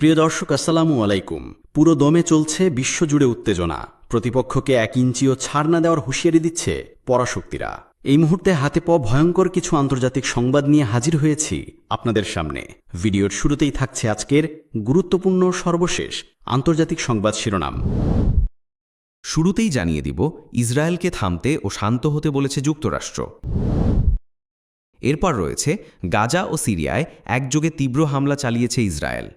প্রিয় দর্শক, আসসালামু আলাইকুম। পুরো দমে চলছে বিশ্বজুড়ে উত্তেজনা। প্রতিপক্ষকে এক ইঞ্চিও ছাড় না দেওয়ার হুঁশিয়ারি দিচ্ছে পরাশক্তিরা। এই মুহূর্তে হাতে পাওয়া ভয়ঙ্কর কিছু আন্তর্জাতিক সংবাদ নিয়ে হাজির হয়েছি আপনাদের সামনে। ভিডিওর শুরুতেই থাকছে আজকের গুরুত্বপূর্ণ সর্বশেষ আন্তর্জাতিক সংবাদ শিরোনাম। শুরুতেই জানিয়ে দিব, ইসরায়েলকে থামতে ও শান্ত হতে বলেছে যুক্তরাষ্ট্র। এরপর রয়েছে, গাজা ও সিরিয়ায় একযোগে তীব্র হামলা চালিয়েছে ইসরায়েল।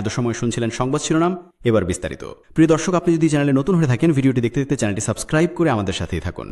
এত সময় শুনছিলেন সংবাদ শিরোনাম, এবার বিস্তারিত। প্রিয় দর্শক, আপনি যদি চ্যানেলে নতুন হয়ে থাকেন, ভিডিওটি দেখতে দেখতে চ্যানেলটি সাবস্ক্রাইব করে আমাদের সাথেই থাকুন।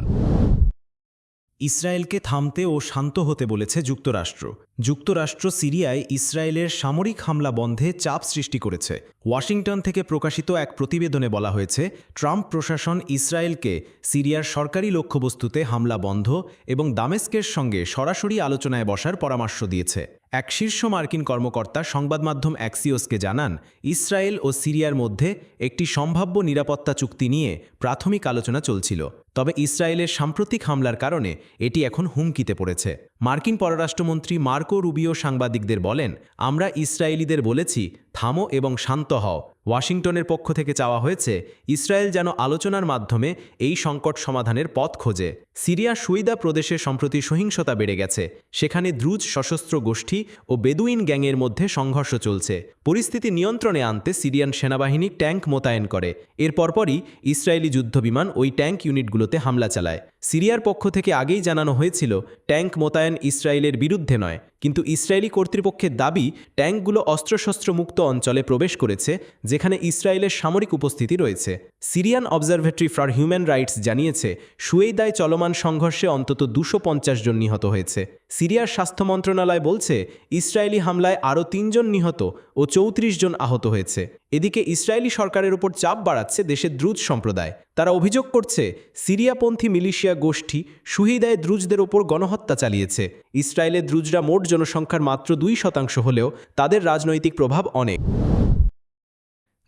ইসরায়েলকে থামতে ও শান্ত হতে বলেছে যুক্তরাষ্ট্র। যুক্তরাষ্ট্র সিরিয়ায় ইসরায়েলের সামরিক হামলা বন্ধে চাপ সৃষ্টি করেছে। ওয়াশিংটন থেকে প্রকাশিত এক প্রতিবেদনে বলা হয়েছে, ট্রাম্প প্রশাসন ইসরায়েলকে সিরিয়ার সরকারি লক্ষ্যবস্তুতে হামলা বন্ধ এবং দামেস্কের সঙ্গে সরাসরি আলোচনায় বসার পরামর্শ দিয়েছে। এক শীর্ষ মার্কিন কর্মকর্তা সংবাদ মাধ্যম অ্যাক্সিওসকে জানান, ইসরায়েল ও সিরিয়ার মধ্যে একটি সম্ভাব্য নিরাপত্তা চুক্তি নিয়ে প্রাথমিক আলোচনা চলছিল। তবে ইসরায়েলের সাম্প্রতিক হামলার কারণে এটি এখন হুমকিতে পড়েছে। মার্কিন পররাষ্ট্রমন্ত্রী মার্কো রুবিও সাংবাদিকদের বলেন, আমরা ইসরায়েলিদের বলেছি, থামো এবং শান্ত হও। ওয়াশিংটনের পক্ষ থেকে চাওয়া হয়েছে, ইসরায়েল যেন আলোচনার মাধ্যমে এই সংকট সমাধানের পথ খোঁজে। সিরিয়া সুইদা প্রদেশে সম্প্রতি সহিংসতা বেড়ে গেছে। সেখানে দ্রুজ সশস্ত্র গোষ্ঠী ও বেদুইন গ্যাংয়ের মধ্যে সংঘর্ষ চলছে। পরিস্থিতি নিয়ন্ত্রণে আনতে সিরিয়ান সেনাবাহিনী ট্যাঙ্ক মোতায়েন করে। এর পরপরই ইসরায়েলি যুদ্ধবিমান ওই ট্যাঙ্ক ইউনিটগুলোতে হামলা চালায়। সিরিয়ার পক্ষ থেকে আগেই জানানো হয়েছিল, ট্যাঙ্ক মোতায়েন ইসরায়েলের বিরুদ্ধে নয়। কিন্তু ইসরায়েলি কর্তৃপক্ষের দাবি, ট্যাঙ্কগুলো অস্ত্রশস্ত্র মুক্ত অঞ্চলে প্রবেশ করেছে, যেখানে ইসরায়েলের সামরিক উপস্থিতি রয়েছে। Syrian observatory for human rights জানিয়েছে, সুয়েদায় চলমান সংঘর্ষে অন্তত দুশো পঞ্চাশ জন নিহত হয়েছে। সিরিয়ার স্বাস্থ্য মন্ত্রণালয় বলছে, ইসরায়েলি হামলায় আরও তিনজন নিহত ও চৌত্রিশ জন আহত হয়েছে। এদিকে ইসরায়েলি সরকারের উপর চাপ বাড়াচ্ছে দেশের দ্রুজ সম্প্রদায়। তারা অভিযোগ করছে, সিরিয়াপন্থী মিলিশিয়া গোষ্ঠী সুহিদায় দ্রুজদের ওপর গণহত্যা চালিয়েছে। ইসরায়েলের দ্রুজরা মোট জনসংখ্যার মাত্র দুই শতাংশ হলেও তাদের রাজনৈতিক প্রভাব অনেক।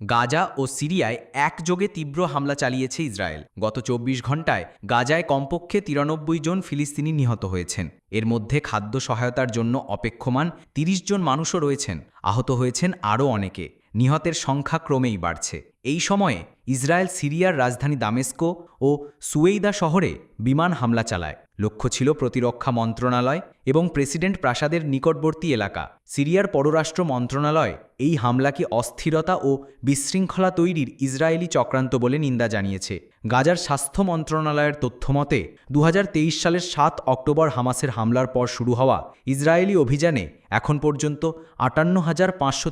গাজা ও সিরিয়ায় একযোগে তীব্র হামলা চালিয়েছে ইসরায়েল। গত চব্বিশ ঘন্টায় গাজায় কমপক্ষে তিরানব্বই জন ফিলিস্তিনি নিহত হয়েছেন। এর মধ্যে খাদ্য সহায়তার জন্য অপেক্ষমান ৩০ জন মানুষও রয়েছেন। আহত হয়েছেন আরও অনেকে। নিহতের সংখ্যা ক্রমেই বাড়ছে। এই সময়ে ইসরায়েল সিরিয়ার রাজধানী দামেস্কো ও সুয়েইদা শহরে বিমান হামলা চালায়। লক্ষ্য ছিল প্রতিরক্ষা মন্ত্রণালয় এবং প্রেসিডেন্ট প্রাসাদের নিকটবর্তী এলাকা। সিরিয়ার পররাষ্ট্র মন্ত্রণালয় এই হামলাকে অস্থিরতা ও বিশৃঙ্খলা তৈরির ইসরায়েলি চক্রান্ত বলে নিন্দা জানিয়েছে। গাজার স্বাস্থ্য মন্ত্রণালয়ের তথ্যমতে দু হাজার তেইশ সালের সাত অক্টোবর হামাসের হামলার পর শুরু হওয়া ইসরায়েলি অভিযানে এখন পর্যন্ত আটান্ন হাজার পাঁচশো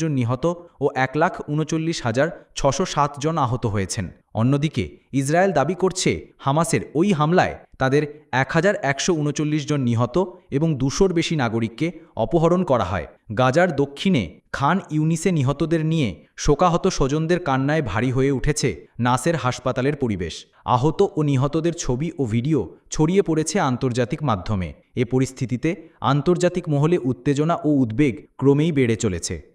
জন নিহত ও এক লাখ উনচল্লিশ হাজার ছশো জন আহত হয়েছেন। অন্যদিকে ইসরায়েল দাবি করছে হামাসের ওই হামলায় তাদের এক হাজার একশো উনচল্লিশ জন নিহত এবং দুশোর বেশি নাগরিককে অপহরণ করা হয়। গাজার দক্ষিণে খান ইউনিসে নিহতদের নিয়ে শোকাহত স্বজনদের কান্নায় ভারী হয়ে উঠেছে নাসের হাসপাতালের পরিবেশ। আহত ও নিহতদের ছবি ও ভিডিও ছড়িয়ে পড়েছে আন্তর্জাতিক মাধ্যমে। এ পরিস্থিতিতে আন্তর্জাতিক মহলে উত্তেজনা ও উদ্বেগ ক্রমেই বেড়ে চলেছে।